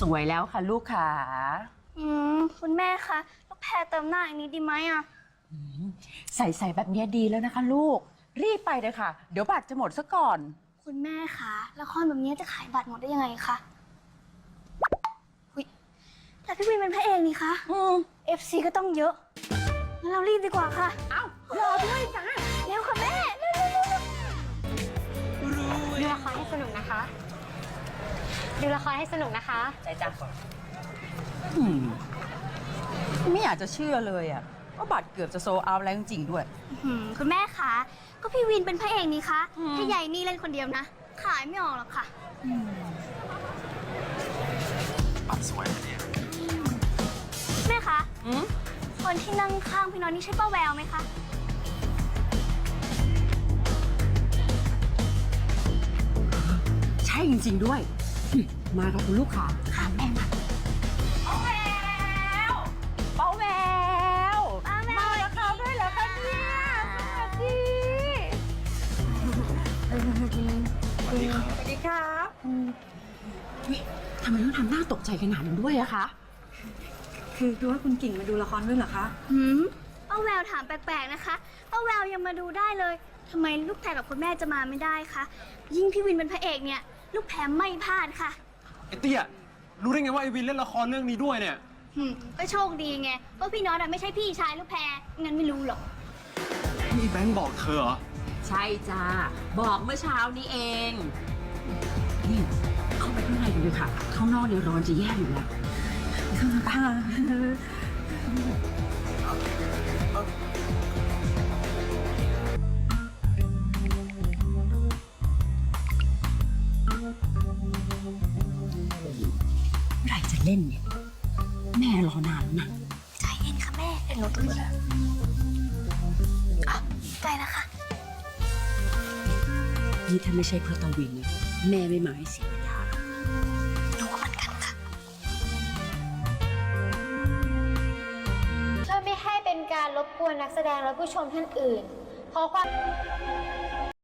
สวยแล้วค่ะลูกขาอืมคุณแม่คะลูกแพรเติมหน้าอีกนิดดีไหมอะใส่ใส่แบบเนี้ยดีแล้วนะคะ ลูกรีบไปเลยค่ะ เดี๋ยวบัตรจะหมดซะก่อน คุณแม่คะละครแบบนี้จะขายบัตรหมดได้ยังไงคะอุ๊ยแต่พี่วินเป็นพระเอกนี่คะอืม FC ก็ต้องเยอะงั้นเรารีบดีกว่าค่ะ เอ้ารอด้วยจ้าเร็วค่ะแม่เร็วๆดูละครให้สนุกนะคะ ดูละครให้สนุกนะคะ ใจจ้าอืมไม่อยากจะเชื่อเลยอะว่าบัตรเกือบจะโซเอาแล้วจริงๆด้วยๆหืมคุณแม่คะ ก็พี่วินเป็นพระเอกนี่คะอืมถ้าใหญ่นี่เล่นคนเดียวนะ ขายไม่ออกหรอกค่ะ ปัดสวยนะเนี่ยแม่คะ อืมคนที่นั่งข้างพี่น้อยนี่ใช่ป้าแววไหมคะ ใช่จริง ๆ ด้วยอื มมากับคุณลูกค้าค่ะแม่มาป้าแววป้าแววป้าแววมาแล้วครับด้วยเหรอคะเนี่ยสวัสดีสวัสดีครับสวัสดีครับอุ๊ยทำไมต้องทำหน้าตกใจขนาดนั้นด้วยอะคะ คือคือว่าคุณกิ่งมาดูละครด้วยเหรอคะหืมป้าแววถามแปลกๆนะคะป้าแววยังมาดูได้เลยทำไมลูกแพรกับคุณแม่จะมาไม่ได้คะ ยิ่งพี่วินเป็นพระเอกเนี่ย ลูกแพรไม่พลาดค่ะไอเตี้ยรู้ได้ไงว่าไอวินเล่นละครเรื่องนี้ด้วยเนี่ย หืมก็โชคดีไงว่าพี่น็อตอะไม่ใช่พี่ชายลูกแพรงั้นไม่รู้หรอก นี่แบงค์บอกเธอเหรอ ใช่จ้าบอกเมื่อเช้านี้เอง นี่เข้าไปข้างในดูเลยค่ะ ข้างนอกเนี่ยร้อนจะแย่อยู่แล้ว เมื่อไหร่จะเล่นเนี่ย แม่รอนานแล้วนะ ใจเย็นค่ะแม่เดี๋ยวหนูดูนะอะใกล้แล้วค่ะ นี่ถ้าไม่ใช่เพราะตาวินเนี่ยแม่ไม่มาให้เสียเวลาหรอกหนูก็เหมือนกันค่ะ เพื่อไม่ให้เป็นการรบกวนนักแสดงและผู้ชมท่านอื่นขอความ